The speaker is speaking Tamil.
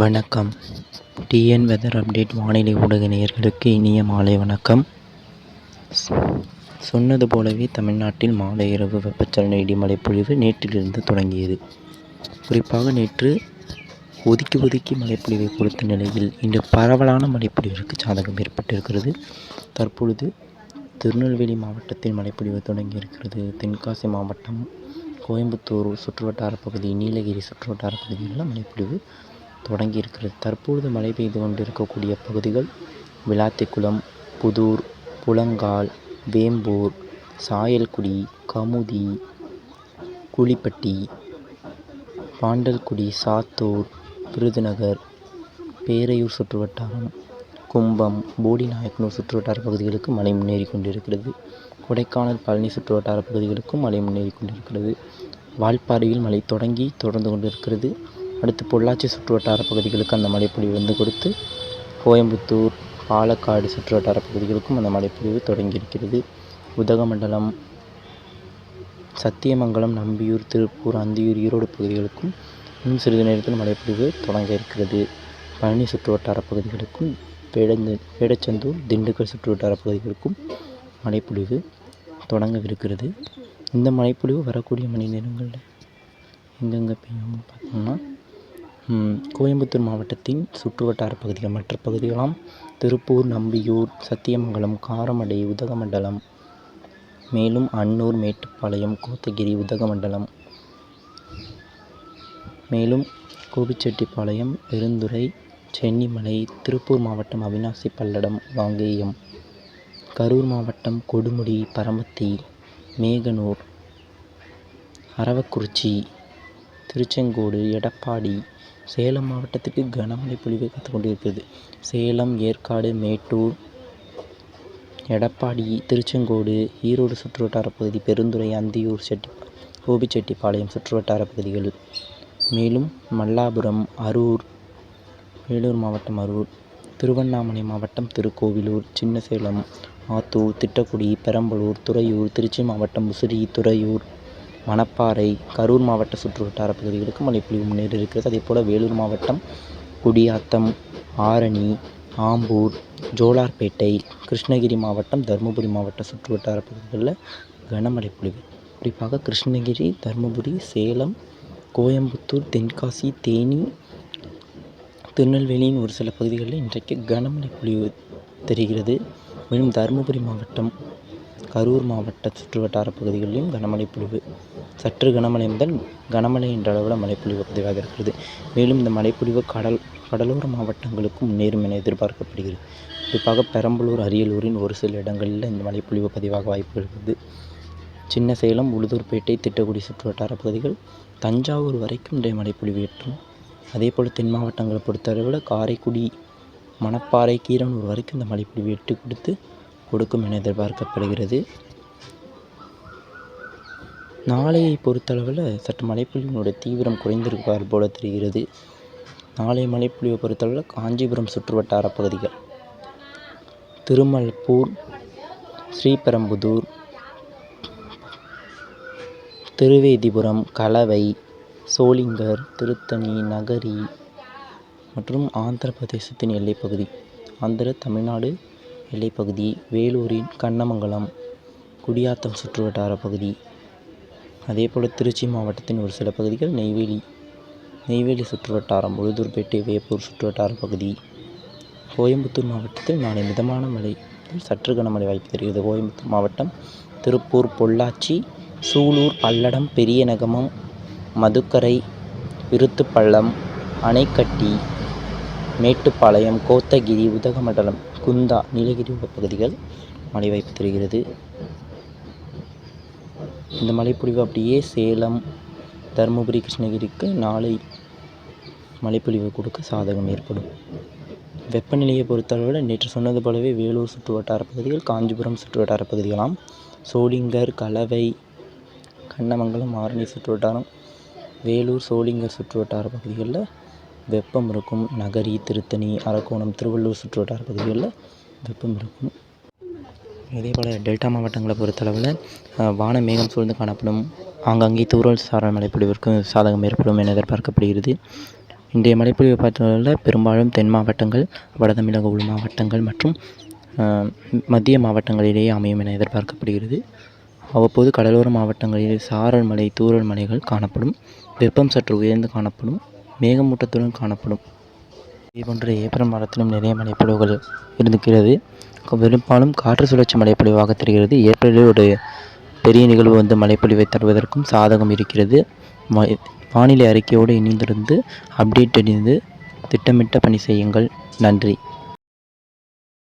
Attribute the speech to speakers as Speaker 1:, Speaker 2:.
Speaker 1: வணக்கம். டிஎன் வெதர் அப்டேட் வானிலை ஊடக நேயர்களுக்கு இனிய மாலை வணக்கம். சொன்னது போலவே தமிழ்நாட்டில் மாலை இரவு வெப்பச்சலன இடிமலை பொழிவு நேற்றிலிருந்து தொடங்கியது. குறிப்பாக நேற்று ஒதுக்கி ஒதுக்கி மழைப்பொழிவை கொடுத்த நிலையில் இன்று பரவலான மழைப்பொழிவிற்கு சாதகம் ஏற்பட்டிருக்கிறது. தற்பொழுது திருநெல்வேலி மாவட்டத்தில் மழைப்பொழிவு தொடங்கி இருக்கிறது தென்காசி மாவட்டம் கோயம்புத்தூர் சுற்றுவட்டார பகுதி நீலகிரி சுற்றுவட்டார பகுதிகளில் மழைப்பொழிவு தொடங்கி இருக்கிறது தற்பொழுது மழை பெய்து கொண்டிருக்கக்கூடிய பகுதிகள் விளாத்திக்குளம் புதூர் புலங்கால் வேம்பூர் சாயல்குடி கமுதி கூலிப்பட்டி பாண்டல்குடி சாத்தூர் விருதுநகர் பேரையூர் சுற்றுவட்டாரம் கும்பம் போடிநாயக்கனூர் சுற்றுவட்டார பகுதிகளுக்கு மழை முன்னேறி கொண்டிருக்கிறது. கொடைக்கானல் பழனி சுற்றுவட்டார பகுதிகளுக்கும் மழை முன்னேறி கொண்டிருக்கிறது. வால்பாறையில் மழை தொடங்கி தொடர்ந்து கொண்டிருக்கிறது. அடுத்து பொள்ளாச்சி சுற்றுவட்டார பகுதிகளுக்கு அந்த மழைப்பொழிவு வந்து கொடுத்து கோயம்புத்தூர் பாலக்காடு சுற்றுவட்டார பகுதிகளுக்கும் அந்த மழைப்பொழிவு தொடங்கி இருக்கிறது உதகமண்டலம் சத்தியமங்கலம் நம்பியூர் திருப்பூர் அந்தியூர் ஈரோடு பகுதிகளுக்கும் இன்னும் சிறிது நேரத்தில் மழைப்பொழிவு தொடங்க இருக்கிறது. பழனி சுற்றுவட்டார பகுதிகளுக்கும் பேடந்து பேடச்சந்தூர் திண்டுக்கல் சுற்றுவட்டார பகுதிகளுக்கும் மழைப்பொழிவு தொடங்கவிருக்கிறது. இந்த மழைப்பொழிவு வரக்கூடிய மணி நேரங்களில் எங்கெங்கே பெய்யும்னு பார்த்தோம்னா கோயம்புத்தூர் மாவட்டத்தின் சுற்றுவட்டார பகுதிகள் மற்ற பகுதிகளாம் திருப்பூர் நம்பியூர் சத்தியமங்கலம் காரமடை உதகமண்டலம் மேலும் அன்னூர் மேட்டுப்பாளையம் கோத்தகிரி உதகமண்டலம் மேலும் கோபிச்செட்டிப்பாளையம் பெருந்துறை சென்னிமலை திருப்பூர் மாவட்டம் அவினாசி பல்லடம் காங்கேயம் கரூர் மாவட்டம் கொடுமுடி பரமத்தி மேகனூர் அரவக்குறிச்சி திருச்செங்கோடு எடப்பாடி சேலம் மாவட்டத்துக்கு கனமழை பொழிவை காத்து கொண்டிருக்கிறது. சேலம் ஏற்காடு மேட்டூர் எடப்பாடி திருச்செங்கோடு ஈரோடு சுற்றுவட்டார பகுதி பெருந்துறை அந்தியூர் செட்டி கோபிச்செட்டிப்பாளையம் சுற்றுவட்டார பகுதிகள். மேலும் மல்லாபுரம் அரூர் வேலூர் மாவட்டம் அரூர் திருவண்ணாமலை மாவட்டம் திருக்கோவிலூர் சின்னசேலம் ஆத்தூர் திட்டக்குடி பெரம்பலூர் துறையூர் திருச்சி மாவட்டம் உசிரி துறையூர் மணப்பாறை கரூர் மாவட்ட சுற்றுவட்டார பகுதிகளுக்கு மழைப்பொழிவு முன்னேறி இருக்கிறது. அதே போல் வேலூர் மாவட்டம் குடியாத்தம் ஆரணி ஆம்பூர் ஜோலார்பேட்டை கிருஷ்ணகிரி மாவட்டம் தருமபுரி மாவட்ட சுற்றுவட்டார பகுதிகளில் கனமழை பொழிவு குறிப்பாக கிருஷ்ணகிரி தருமபுரி சேலம் கோயம்புத்தூர் தென்காசி தேனி திருநெல்வேலியின் ஒரு சில பகுதிகளில் இன்றைக்கு கனமழை பொழிவு தெரிகிறது. மேலும் தருமபுரி மாவட்டம் கரூர் மாவட்ட சுற்றுவட்டார பகுதிகளிலும் கனமழை பொழிவு. சற்று கனமழை முதல் கனமழை என்ற அளவில் மழைப்பொழிவு பதிவாக இருக்கிறது. மேலும் இந்த மழைப்பொழிவு கடல் கடலோர மாவட்டங்களுக்கும் முன்னேறும் என எதிர்பார்க்கப்படுகிறது. குறிப்பாக பெரம்பலூர் அரியலூரின் ஒரு சில இடங்களில் இந்த மழைப்பொழிவு பதிவாக வாய்ப்பு இருக்கிறது. சின்ன சேலம் உளுதூர்பேட்டை திட்டக்குடி சுற்றுவட்டார பகுதிகள் தஞ்சாவூர் வரைக்கும் இன்றைய மழைப்பொழிவு ஏற்றும். அதேபோல் தென் மாவட்டங்களை பொறுத்தளவில் காரைக்குடி மணப்பாறை கீரனூர் வரைக்கும் இந்த மழைப்பொழிவு எட்டு கொடுத்து கொடுக்கும் என எதிர்பார்க்கப்படுகிறது. நாளையை பொறுத்தளவில் சற்று மழைப்பொழிவினுடைய தீவிரம் குறைந்திருப்பார் போல தெரிகிறது. நாளை மழைப்பொழிவை பொறுத்தளவில் காஞ்சிபுரம் சுற்றுவட்டார பகுதிகள் திருமல்பூர் ஸ்ரீபெரும்புதூர் திருவேதிபுரம் கலவை சோளிங்கர் திருத்தணி நகரி மற்றும் ஆந்திர பிரதேசத்தின் எல்லைப்பகுதி ஆந்திர தமிழ்நாடு எல்லைப்பகுதி வேலூரின் கண்ணமங்கலம் குடியாத்தம் சுற்றுவட்டார பகுதி. அதேபோல் திருச்சி மாவட்டத்தின் ஒரு சில பகுதிகள் நெய்வேலி. நெய்வேலி சுற்றுவட்டாரம் உழுதூர்பேட்டை வேப்பூர் சுற்றுவட்டார பகுதி. கோயம்புத்தூர் மாவட்டத்தில் நாளை மிதமான மழை சற்று கனமழை வாய்ப்பு தெரிகிறது. கோயம்புத்தூர் மாவட்டம் திருப்பூர் பொள்ளாச்சி சூலூர் பல்லடம் பெரியநகமம் மதுக்கரை விருத்துப்பள்ளம் அணைக்கட்டி மேட்டுப்பாளையம் கோத்தகிரி உதகமண்டலம் குந்தா நீலகிரி உள்ள பகுதிகள் மழை வாய்ப்பு தெரிகிறது. இந்த மழைப்பொழிவு அப்படியே சேலம் தருமபுரி கிருஷ்ணகிரிக்கு நாளை மழைப்பொழிவு கொடுக்க சாதகம் ஏற்படும். வெப்பநிலையை பொறுத்தளவில் நேற்று சொன்னது போலவே வேலூர் சுற்றுவட்டார பகுதிகள் காஞ்சிபுரம் சுற்றுவட்டார பகுதிகளாம் சோளிங்கர் கலவை கண்ணமங்கலம் ஆரணி சுற்றுவட்டாரம் வேலூர் சோளிங்கர் சுற்றுவட்டார பகுதிகளில் வெப்பம் இருக்கும் நகரி திருத்தணி அரக்கோணம் திருவள்ளூர் சுற்றுவட்டார பகுதிகளில் வெப்பம் இருக்கும். இதே போல் டெல்டா மாவட்டங்களை பொறுத்தளவில் வான மேகம் சூழ்ந்து காணப்படும். ஆங்காங்கே தூரல் சாரல் மழை சாதகம் ஏற்படும் என எதிர்பார்க்கப்படுகிறது. இன்றைய மழைப்பொழிவை பொறுத்தவரையில் பெரும்பாலும் தென் மாவட்டங்கள் வடதமிழக உள் மாவட்டங்கள் மற்றும் மத்திய மாவட்டங்களிலேயே அமையும் என எதிர்பார்க்கப்படுகிறது. அவ்வப்போது கடலோர மாவட்டங்களில் சாரல் மலை தூரல் மலைகள் காணப்படும். வெப்பம் சற்று உயர்ந்து காணப்படும். மேகமூட்டத்துடன் காணப்படும். இதேபோன்று ஏப்ரல் மாதத்திலும் நிறைய மழைப்பொழிவுகள் இருக்கிறது பெரும்பாலும் காற்று சுழற்சி மழைப்பொழிவாக தெரிகிறது. ஏப்ரலில் ஒரு பெரிய நிகழ்வு வந்து மழைப்பொழிவை தருவதற்கும் சாதகம் இருக்கிறது. வானிலை அறிக்கையோடு இணைந்திருந்து அப்டேட் அணிந்து திட்டமிட்ட பணி செய்யுங்கள். நன்றி.